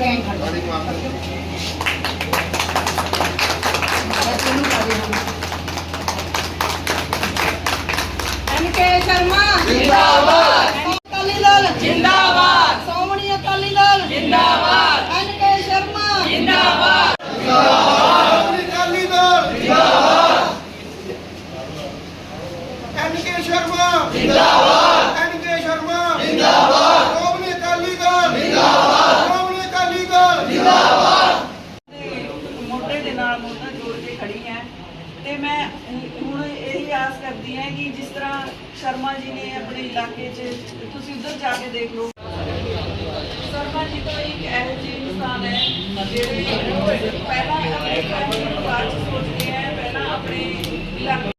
Tank ਖੜ ਗਾੜੀ ਮਾਰ ਐਨਕੇ ਸ਼ਰਮਾ ਜਿੰਦਾਬਾਦ ਅਕਾਲੀ ਦਲ ਜਿੰਦਾਬਾਦ ਸੋਮਣੀ ਅਕਾਲੀ ਦਲ ਜਿੰਦਾਬਾਦ ਐਨਕੇ ਸ਼ਰਮਾ ਜਿੰਦਾਬਾਦ ਅਕਾਲੀ ਦਲ ਜਿੰਦਾਬਾਦ ਐਨਕੇ ਸ਼ਰਮਾ ਜਿੰਦਾਬਾਦ ਐਨਕੇ ਸ਼ਰਮਾ ਜਿੰਦਾਬਾਦ ਸ਼੍ਰੋਮਣੀ ਅਕਾਲੀ ਦਲ ਜਿੰਦਾਬਾਦ ਸ਼੍ਰੋਮਣੀ ਅਕਾਲੀ ਦਲ ਮੋਢੇ ਦੇ ਨਾਲ ਮੋਢਾ ਜੋੜ ਕੇ ਖੜੀ ਹੈ ਤੇ ਮੈਂ ਹੁਣ ਇਹ ਆਸ ਕਰਦੀ ਹਾਂ ਕਿ ਜਿਸ ਤਰ੍ਹਾਂ ਸ਼ਰਮਾ ਜੀ ਨੇ ਆਪਣੇ ਇਲਾਕੇ 'ਚ, ਤੁਸੀਂ ਉਧਰ ਜਾ ਕੇ ਦੇਖ ਲਓ। ਸ਼ਰਮਾ ਜੀ ਤਾਂ ਇੱਕ ਇਹੋ ਜਿਹੇ ਇਨਸਾਨ ਹੈ ਜਿਹੜੇ ਪਹਿਲਾਂ ਆਪਣੇ ਫੈਮਿਲੀ 'ਚ ਸੋਚਦੇ ਹੈ, ਪਹਿਲਾਂ ਆਪਣੇ ਇਲਾਕੇ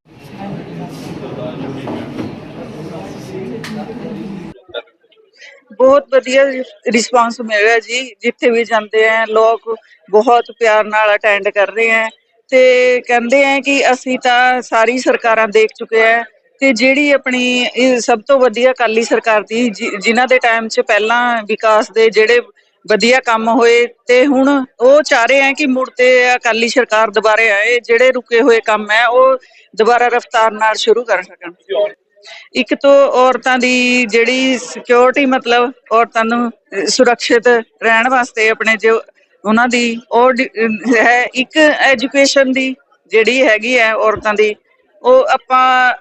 ਬਹੁਤ ਵਧੀਆ ਰਿਸਪਾਂਸ ਮਿਲ ਰਿਹਾ ਜੀ, ਜਿੱਥੇ ਵੀ ਜਾਂਦੇ ਆ ਲੋਕ ਬਹੁਤ ਪਿਆਰ ਨਾਲ ਅਟੈਂਡ ਕਰ ਰਹੇ ਆ ਤੇ ਕਹਿੰਦੇ ਆ ਕਿ ਅਸੀਂ ਤਾਂ ਸਾਰੀ ਸਰਕਾਰਾਂ ਦੇਖ ਚੁੱਕੇ ਆ ਤੇ ਜਿਹੜੀ ਆਪਣੀ ਸਭ ਤੋਂ ਵਧੀਆ ਅਕਾਲੀ ਸਰਕਾਰ ਦੀ ਜਿਨ੍ਹਾਂ ਦੇ ਟਾਈਮ 'ਚ ਪਹਿਲਾਂ ਵਿਕਾਸ ਦੇ ਜਿਹੜੇ ਵਧੀਆ ਕੰਮ ਹੋਏ ਤੇ ਹੁਣ ਉਹ ਚਾਹ ਆ ਕਿ ਮੁੜ ਤੇ ਅਕਾਲੀ ਸਰਕਾਰ ਦੁਬਾਰੇ ਆਏ, ਜਿਹੜੇ ਰੁਕੇ ਹੋਏ ਕੰਮ ਹੈ, ਉਹ ਦੁਬਾਰਾ ਰਫ਼ਤਾਰ ਨਾਲ ਸ਼ੁਰੂ ਕਰ ਸਕਣ। ਇੱਕ ਤੋਂ ਔਰਤਾਂ ਦੀ ਜਿਹੜੀ ਸਿਕਿਉਰਿਟੀ ਮਤਲਬ ਔਰਤਾਂ ਨੂੰ ਸੁਰੱਖਿਅਤ ਰਹਿਣ ਵਾਸਤੇ ਆਪਣੇ ਜੋ ਉਹਨਾਂ ਦੀ, ਉਹ ਹੈ ਇੱਕ ਐਜੂਕੇਸ਼ਨ ਦੀ ਜਿਹੜੀ ਹੈਗੀ ਹੈ ਔਰਤਾਂ ਦੀ, ਉਹ ਆਪਾਂ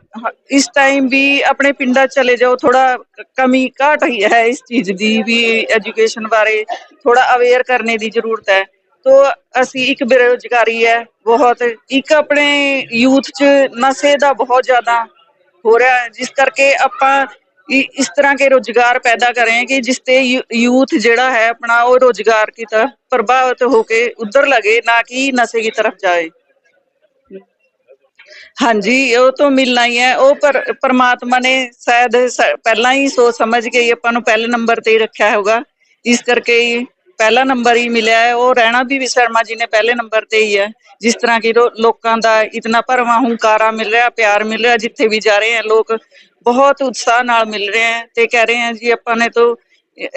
ਇਸ ਟਾਈਮ ਵੀ ਆਪਣੇ ਪਿੰਡਾਂ ਚਲੇ ਜਾਓ ਥੋੜਾ ਕਮੀ ਘਾਟ ਹੀ ਹੈ ਇਸ ਚੀਜ਼ ਦੀ ਵੀ ਐਜੂਕੇਸ਼ਨ ਬਾਰੇ ਥੋੜਾ ਅਵੇਅਰ ਕਰਨੇ ਦੀ ਜ਼ਰੂਰਤ ਹੈ। ਤੋ ਅਸੀਂ ਇੱਕ ਬੇਰੁਜ਼ਗਾਰੀ ਹੈ, ਬਹੁਤ ਇੱਕ ਆਪਣੇ ਯੂਥ 'ਚ ਨਸ਼ੇ ਦਾ ਬਹੁਤ ਜ਼ਿਆਦਾ ਹੋ ਰਿਹਾ ਜਿਸ ਕਰਕੇ ਆਪਾਂ इस तरह के रोजगार पैदा करें कि जिससे ਯੂਥ ਜਿਹੜਾ ਹੈ ਆਪਣਾ ਉਹ ਰੋਜ਼ਗਾਰ ਕੀ ਤਰਫ ਪ੍ਰਭਾਵਿਤ ਹੋ ਕੇ ਉਧਰ ਲਗੇ, ਨਾ ਕਿ ਨਸ਼ੇ ਦੀ ਤਰਫ ਜਾਏ। ਹਾਂਜੀ, ਉਹ ਤੋਂ ਮਿਲਣਾ ਹੀ ਹੈ। ਉਹ ਪਰ, ਪਰਮਾਤਮਾ ਨੇ ਸ਼ਾਇਦ ਪਹਿਲਾਂ ਹੀ ਸੋਚ ਸਮਝ ਕੇ ਹੀ ਆਪਾਂ ਨੂੰ ਪਹਿਲੇ ਨੰਬਰ ਤੇ ਹੀ ਰੱਖਿਆ ਹੋਗਾ ਇਸ ਕਰਕੇ ਹੀ ਪਹਿਲਾ ਨੰਬਰ ਹੀ ਮਿਲਿਆ ਹੈ। ਉਹ ਰਹਿਣਾ ਵੀ ਵਿਸ਼ਰਮਾ ਜੀ ਨੇ ਪਹਿਲੇ ਨੰਬਰ ਤੇ ਹੀ ਹੈ। ਜਿਸ ਤਰ੍ਹਾਂ ਕਿ ਲੋਕਾਂ ਦਾ ਇਤਨਾ ਭਰਵਾਂ ਹੰਕਾਰਾ ਮਿਲ ਰਿਹਾ, ਪਿਆਰ ਮਿਲ ਰਿਹਾ, ਜਿੱਥੇ ਵੀ ਜਾ ਰਹੇ ਹਨ ਲੋਕ। ਬਹੁਤ ਉਤਸ਼ਾਹ ਨਾਲ ਮਿਲ ਰਹੇ ਹੈ ਤੇ ਕਹਿ ਰਹੇ ਹੈ ਜੀ ਆਪਾਂ ਨੇ ਤਾਂ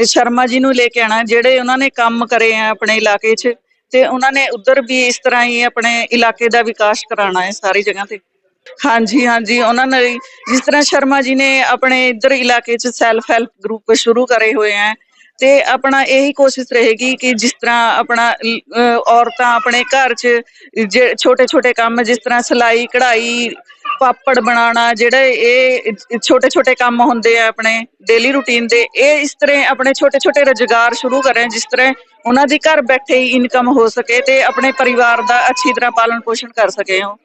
ਸ਼ਰਮਾ ਜੀ ਨੂੰ ਲੈ ਕੇ ਆਣਾ ਜਿਹੜੇ ਉਹਨਾਂ ਨੇ ਕੰਮ ਕਰੇ ਆ ਆਪਣੇ ਇਲਾਕੇ 'ਚ, ਤੇ ਉਹਨਾਂ ਨੇ ਉਧਰ ਵੀ ਇਸ ਤਰ੍ਹਾਂ ਹੀ ਆਪਣੇ ਇਲਾਕੇ ਦਾ ਵਿਕਾਸ ਕਰਾਉਣਾ ਹੈ ਸਾਰੀ ਜਗ੍ਹਾ ਤੇ। ਹਾਂਜੀ ਹਾਂਜੀ, ਉਹਨਾਂ ਨੇ ਜਿਸ ਤਰ੍ਹਾਂ ਸ਼ਰਮਾ ਜੀ ਨੇ ਆਪਣੇ ਇੱਧਰ ਇਲਾਕੇ 'ਚ ਸੈਲਫ ਹੈਲਪ ਗਰੁੱਪ ਸ਼ੁਰੂ ਕਰੇ ਹੋਏ ਆ ਤੇ ਆਪਣਾ ਇਹੀ ਕੋਸ਼ਿਸ਼ ਰਹੇਗੀ ਕਿ ਜਿਸ ਤਰ੍ਹਾਂ ਆਪਣਾ ਔਰਤਾਂ ਆਪਣੇ ਘਰ 'ਚ ਛੋਟੇ ਛੋਟੇ ਕੰਮ ਜਿਸ ਤਰ੍ਹਾਂ ਸਿਲਾਈ, ਕਢਾਈ ਪਾਪੜ ਬਣਾਉਣਾ, ਜਿਹੜੇ ਇਹ ਛੋਟੇ ਛੋਟੇ ਕੰਮ ਹੁੰਦੇ ਆ ਆਪਣੇ ਡੇਲੀ ਰੂਟੀਨ ਦੇ, ਇਹ ਇਸ ਤਰ੍ਹਾਂ ਆਪਣੇ ਛੋਟੇ ਛੋਟੇ ਰੁਜ਼ਗਾਰ ਸ਼ੁਰੂ ਕਰੇ, ਜਿਸ ਤਰ੍ਹਾਂ ਉਹਨਾਂ ਦੀ ਘਰ ਬੈਠੇ ਹੀ ਇਨਕਮ ਹੋ ਸਕੇ ਤੇ ਆਪਣੇ ਪਰਿਵਾਰ ਦਾ ਅੱਛੀ ਤਰ੍ਹਾਂ ਪਾਲਣ ਪੋਸ਼ਣ ਕਰ ਸਕੇ ਉਹ।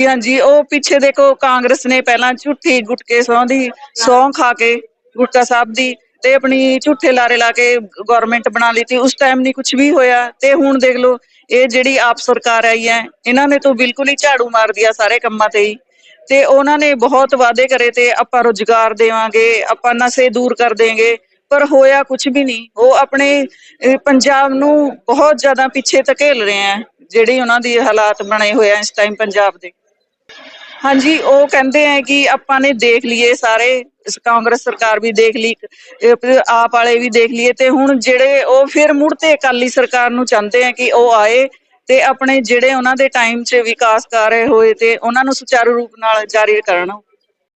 ਹਾਂਜੀ, ਉਹ ਪਿੱਛੇ ਦੇਖੋ ਕਾਂਗਰਸ ਨੇ ਪਹਿਲਾਂ ਝੂਠੀ ਗੁਟਕੇ ਸਹੁੰ ਦੀ, ਸਹੁੰ ਖਾ ਕੇ ਗੁਟਕਾ ਸਾਹਿਬ ਦੀ ਤੇ ਆਪਣੀ ਝੂਠੇ ਲਾਰੇ ਲਾ ਕੇ ਗਵਰਨਮੈਂਟ ਬਣਾ ਲਈ ਤੀ ਉਸ ਟਾਈਮ ਨਹੀਂ ਕੁਝ ਵੀ ਹੋਇਆ। ਤੇ ਹੁਣ ਦੇਖ ਲਓ, ਇਹ ਜਿਹੜੀ ਆਪ ਸਰਕਾਰ ਆਈ ਹੈ, ਇਹਨਾਂ ਨੇ ਤਾਂ ਬਿਲਕੁਲ ਹੀ ਝਾੜੂ ਮਾਰ ਦਿਆ ਸਾਰੇ ਕੰਮਾਂ ਤੇ ਹੀ। ਤੇ ਉਹਨਾਂ ਨੇ ਬਹੁਤ ਵਾਅਦੇ ਕਰੇ ਤੇ ਆਪਾਂ ਰੋਜ਼ਗਾਰ ਦੇਵਾਂਗੇ, ਆਪਾਂ ਨਸ਼ੇ ਦੂਰ ਕਰ ਦੇਂਗੇ ਪਰ ਹੋਇਆ ਕੁਝ ਵੀ ਨਹੀਂ। ਉਹ ਆਪਣੇ ਪੰਜਾਬ ਨੂੰ ਬਹੁਤ ਜ਼ਿਆਦਾ ਪਿੱਛੇ ਧਕੇਲ ਰਹੇ ਆ, ਜਿਹੜੀ ਉਹਨਾਂ ਦੀ ਹਾਲਾਤ ਬਣੇ ਹੋਏ ਆ ਇਸ ਟਾਈਮ ਪੰਜਾਬ ਦੇ। ਹਾਂਜੀ, ਉਹ ਕਹਿੰਦੇ ਆ ਕਿ ਆਪਾਂ ਨੇ ਦੇਖ ਲਈਏ ਸਾਰੇ ਕਾਂਗਰਸ ਸਰਕਾਰ ਵੀ ਦੇਖ ਲਈ ਆਪ ਵਾਲੇ ਵੀ ਦੇਖ ਲਈਏ ਤੇ ਹੁਣ ਜਿਹੜੇ ਉਹ ਫਿਰ ਮੁੜ ਤੇ ਅਕਾਲੀ ਸਰਕਾਰ ਨੂੰ ਚਾਹੁੰਦੇ ਆ ਕਿ ਉਹ ਆਏ ਤੇ ਆਪਣੇ ਜਿਹੜੇ ਉਹਨਾਂ ਦੇ ਟਾਈਮ 'ਚ ਵਿਕਾਸ ਕਰ ਰਹੇ ਹੋਏ ਤੇ ਉਹਨਾਂ ਨੂੰ ਸੁਚਾਰੂ ਰੂਪ ਨਾਲ ਜਾਰੀ ਕਰਨ।